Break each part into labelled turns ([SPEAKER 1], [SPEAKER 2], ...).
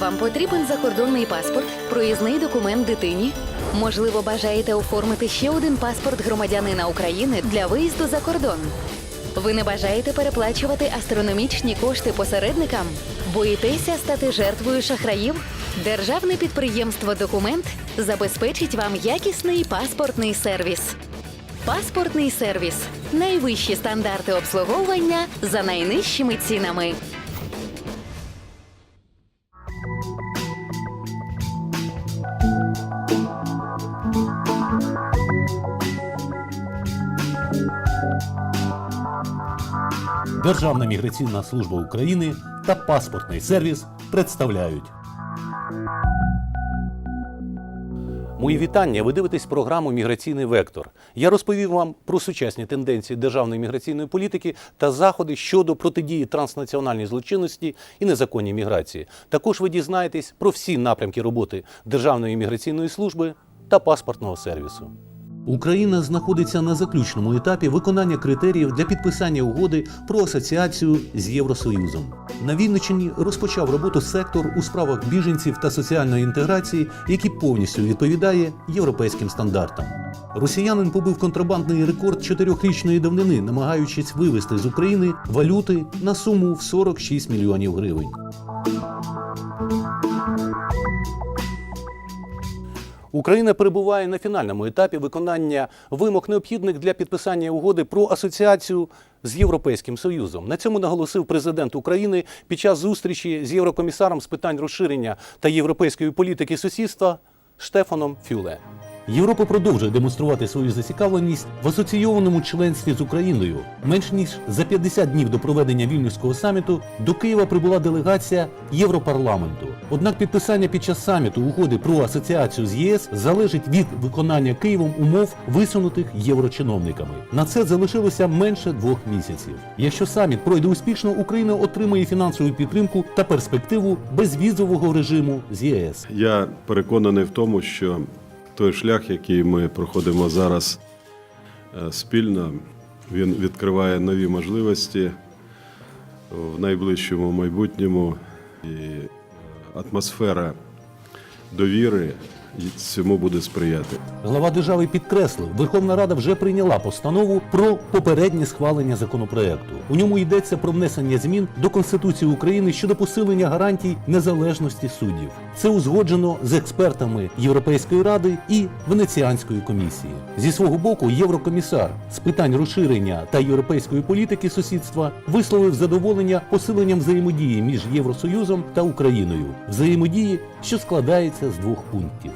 [SPEAKER 1] Вам потрібен закордонний паспорт, проїзний документ дитині. Можливо, бажаєте оформити ще один паспорт громадянина України для виїзду за кордон. Ви не бажаєте переплачувати астрономічні кошти посередникам? Боїтеся стати жертвою шахраїв? Державне підприємство Документ забезпечить вам якісний паспортний сервіс. Паспортний сервіс найвищі стандарти обслуговування за найнижчими цінами.
[SPEAKER 2] Державна міграційна служба України та паспортний сервіс представляють. Мої вітання. Ви дивитесь програму Міграційний вектор. Я розповів вам про сучасні тенденції державної міграційної політики та заходи щодо протидії транснаціональній злочинності і незаконній міграції. Також ви дізнаєтесь про всі напрямки роботи Державної міграційної служби та паспортного сервісу. Україна знаходиться на заключному етапі виконання критеріїв для підписання угоди про асоціацію з Євросоюзом. На Вінниччині розпочав роботу сектор у справах біженців та соціальної інтеграції, який повністю відповідає європейським стандартам. Росіянин побив контрабандний рекорд чотирьохрічної давнини, намагаючись вивезти з України валюти на суму в 46 мільйонів гривень. Україна перебуває на фінальному етапі виконання вимог необхідних для підписання угоди про асоціацію з Європейським Союзом. На цьому наголосив президент України під час зустрічі з єврокомісаром з питань розширення та європейської політики сусідства Штефаном Фюле. Європа продовжує демонструвати свою зацікавленість в асоційованому членстві з Україною. Менш ніж за 50 днів до проведення вільнюського саміту до Києва прибула делегація Європарламенту. Однак підписання під час саміту угоди про асоціацію з ЄС залежить від виконання Києвом умов, висунутих єврочиновниками. На це залишилося менше двох місяців. Якщо саміт пройде успішно, Україна отримає фінансову підтримку та перспективу безвізового режиму з ЄС.
[SPEAKER 3] Я переконаний в тому, що той шлях, який ми проходимо зараз е, спільно, він відкриває нові можливості в найближчому майбутньому. І е, атмосфера довіри цьому буде сприяти.
[SPEAKER 2] Глава держави підкреслив, Верховна Рада вже прийняла постанову про попереднє схвалення законопроекту. У ньому йдеться про внесення змін до Конституції України щодо посилення гарантій незалежності суддів. Це узгоджено з експертами Європейської ради і Венеціанської комісії. Зі свого боку, єврокомісар з питань розширення та європейської політики сусідства висловив задоволення посиленням взаємодії між Євросоюзом та Україною, взаємодії, що складається з двох пунктів.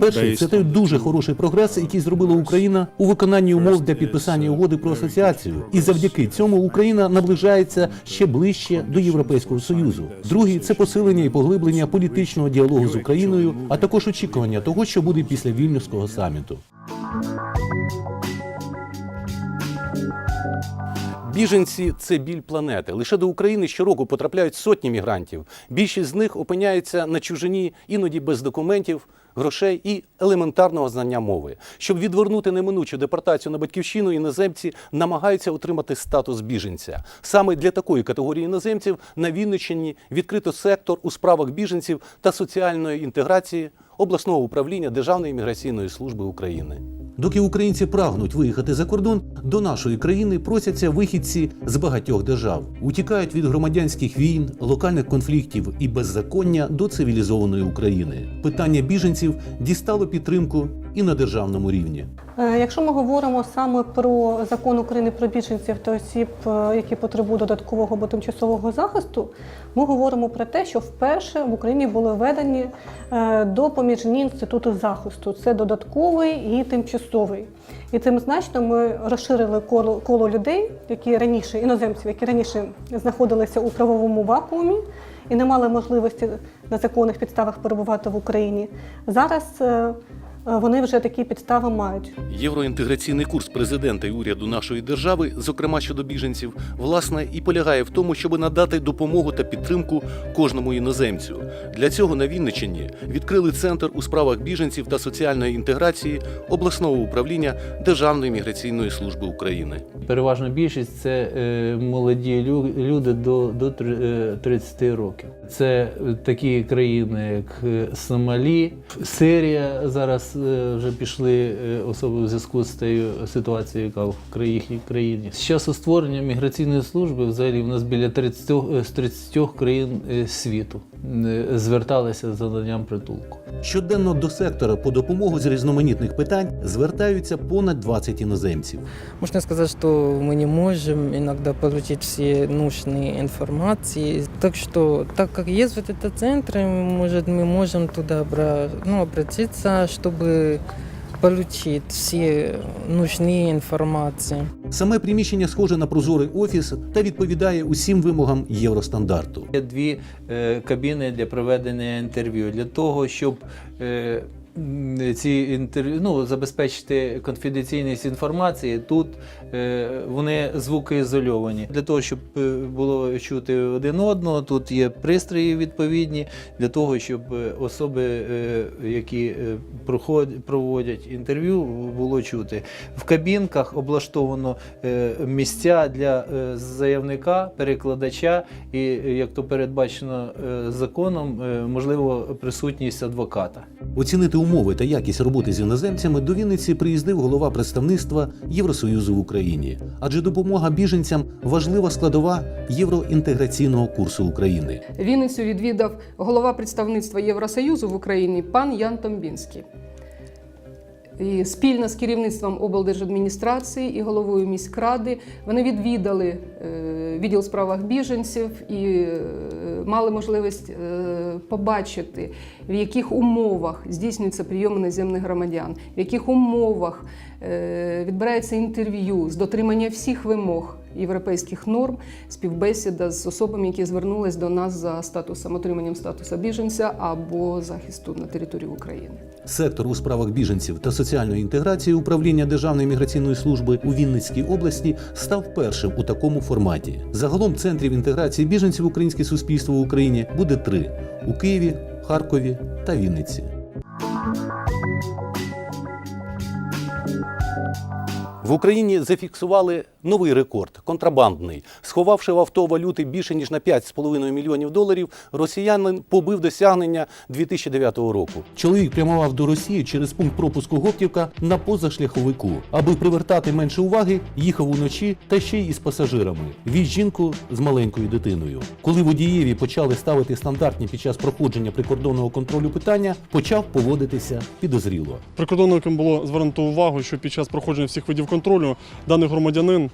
[SPEAKER 2] Перший це той дуже хороший прогрес, який зробила Україна у виконанні умов для підписання угоди про асоціацію. І завдяки цьому Україна наближається ще ближче до Європейського союзу. Другий це посилення і поглиблення політичного діалогу з Україною, а також очікування того, що буде після вільнюського саміту. Біженці це біль планети. Лише до України щороку потрапляють сотні мігрантів. Більшість з них опиняється на чужині, іноді без документів, грошей і елементарного знання мови. Щоб відвернути неминучу депортацію на батьківщину, іноземці намагаються отримати статус біженця. Саме для такої категорії іноземців на Вінниччині відкрито сектор у справах біженців та соціальної інтеграції обласного управління Державної міграційної служби України. Доки українці прагнуть виїхати за кордон, до нашої країни просяться вихідці з багатьох держав, утікають від громадянських війн, локальних конфліктів і беззаконня до цивілізованої України. Питання біженців дістало підтримку і на державному рівні.
[SPEAKER 4] Е, Якщо ми говоримо саме про закон України про біженців та осіб, е, які потребують додаткового або тимчасового захисту, ми говоримо про те, що вперше в Україні були введені е, допоміжні інститути захисту. Це додатковий і тимчасовий. І цим значно ми розширили коло, коло людей, які раніше іноземців, які раніше знаходилися у правовому вакуумі і не мали можливості на законних підставах перебувати в Україні. Зараз вони вже такі підстави мають.
[SPEAKER 2] Євроінтеграційний курс президента і уряду нашої держави, зокрема щодо біженців, власне і полягає в тому, щоб надати допомогу та підтримку кожному іноземцю. Для цього на Вінниччині відкрили центр у справах біженців та соціальної інтеграції обласного управління Державної міграційної служби України.
[SPEAKER 5] Переважна більшість це е, молоді лю- люди до, до е, 30 років. Це е, такі країни, як е, Сомалі, Сирія. Зараз е, вже пішли е, особи в зв'язку з тією ситуацією, яка в кра- їхній країні. З часу створення міграційної служби взагалі в нас біля 30, е, з 30 країн е, світу е, зверталися за наданням притулку.
[SPEAKER 2] Щоденно до сектора по допомогу з різноманітних питань звертаються понад 20 іноземців.
[SPEAKER 6] Можно сказать, что мы не можем иногда получить все нужные информации. Так что, так как есть вот этот центр, может, мы можем туда обра- ну, обратиться, чтобы получить все нужные информации.
[SPEAKER 2] Саме приміщення схоже на прозорий офіс та відповідає усім вимогам євростандарту.
[SPEAKER 5] Є дві е, кабіни для проведення інтерв'ю для того, щоб е, ці інтерв'ю ну, забезпечити конфіденційність інформації. Тут е, вони звукоізольовані. Для того, щоб е, було чути один одного, тут є пристрої відповідні для того, щоб е, особи, які проводять інтерв'ю, було чути. В кабінках облаштовано місця для заявника, перекладача, і як то передбачено законом, можливо, присутність адвоката.
[SPEAKER 2] Оцінити умови та якість роботи з іноземцями до Вінниці приїздив голова представництва Євросоюзу в Україні, адже допомога біженцям важлива складова євроінтеграційного курсу України.
[SPEAKER 7] Вінницю відвідав голова представництва Євросоюзу в Україні пан Ян Томбінський. І спільно з керівництвом облдержадміністрації і головою міськради вони відвідали е, відділ справах біженців і е, мали можливість е, побачити, в яких умовах здійснюється прийом іноземних громадян, в яких умовах е, відбирається інтерв'ю з дотримання всіх вимог європейських норм, співбесіда з особами, які звернулись до нас за статусом отриманням статусу біженця або захисту на території України.
[SPEAKER 2] Сектор у справах біженців та соціальної інтеграції управління Державної міграційної служби у Вінницькій області став першим у такому форматі. Загалом центрів інтеграції біженців українське суспільство в Україні буде три: у Києві, Харкові та Вінниці. В Україні зафіксували новий рекорд контрабандний. Сховавши в авто валюти більше ніж на 5,5 мільйонів доларів, росіянин побив досягнення 2009 року. Чоловік прямував до Росії через пункт пропуску Гоптівка на позашляховику. Аби привертати менше уваги, їхав уночі та ще й із пасажирами. Віз жінку з маленькою дитиною. Коли водієві почали ставити стандартні під час проходження прикордонного контролю питання, почав поводитися підозріло.
[SPEAKER 8] Прикордонникам було звернуто увагу, що під час проходження всіх видів контролю даний громадянин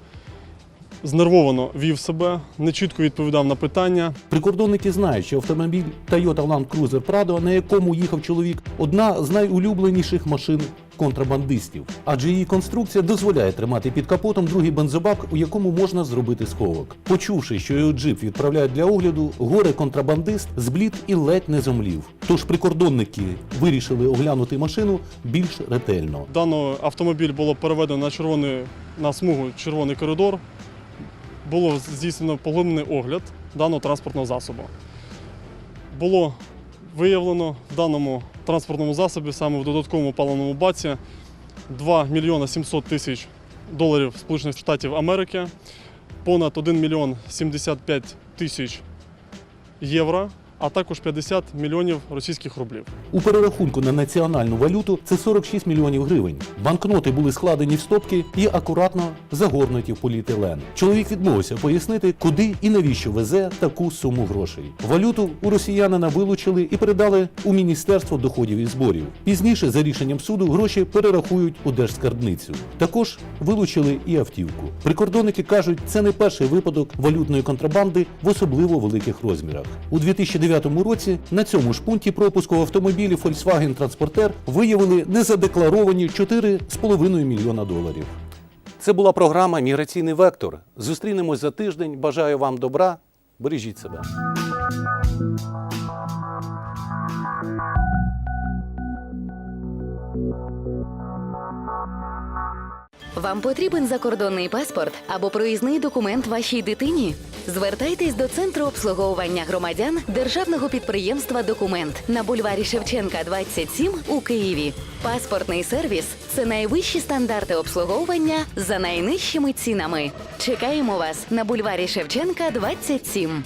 [SPEAKER 8] знервовано вів себе, нечітко відповідав на питання.
[SPEAKER 2] Прикордонники знають, що автомобіль Toyota Land Cruiser Prado, на якому їхав чоловік, одна з найулюбленіших машин контрабандистів, адже її конструкція дозволяє тримати під капотом другий бензобак, у якому можна зробити сховок. Почувши, що його джип відправляють для огляду, горе контрабандист зблід і ледь не зомлів. Тож прикордонники вирішили оглянути машину більш ретельно.
[SPEAKER 8] Даний автомобіль було переведено на червоний на смугу червоний коридор. Було здійснено поглиблений огляд даного транспортного засобу. Було виявлено в даному транспортному засобі, саме в додатковому паливному баці, 2 мільйона 700 тисяч доларів Сполучених Штатів Америки, понад 1 мільйон 75 тисяч євро, а також 50 мільйонів російських рублів.
[SPEAKER 2] У перерахунку на національну валюту це 46 мільйонів гривень. Банкноти були складені в стопки і акуратно загорнуті в поліетилен. Чоловік відмовився пояснити, куди і навіщо везе таку суму грошей. Валюту у росіянина вилучили і передали у Міністерство доходів і зборів. Пізніше, за рішенням суду, гроші перерахують у держскарбницю. Також вилучили і автівку. Прикордонники кажуть, це не перший випадок валютної контрабанди в особливо великих розмірах. У 2009 році на цьому ж пункті пропуску в автомобілі Volkswagen Transporter виявили незадекларовані 4,5 мільйона доларів. Це була програма Міграційний вектор. Зустрінемось за тиждень. Бажаю вам добра. Бережіть себе.
[SPEAKER 1] Вам потрібен закордонний паспорт або проїзний документ вашій дитині? Звертайтесь до центру обслуговування громадян державного підприємства Документ на бульварі Шевченка 27 у Києві. Паспортний сервіс це найвищі стандарти обслуговування за найнижчими цінами. Чекаємо вас на бульварі Шевченка 27.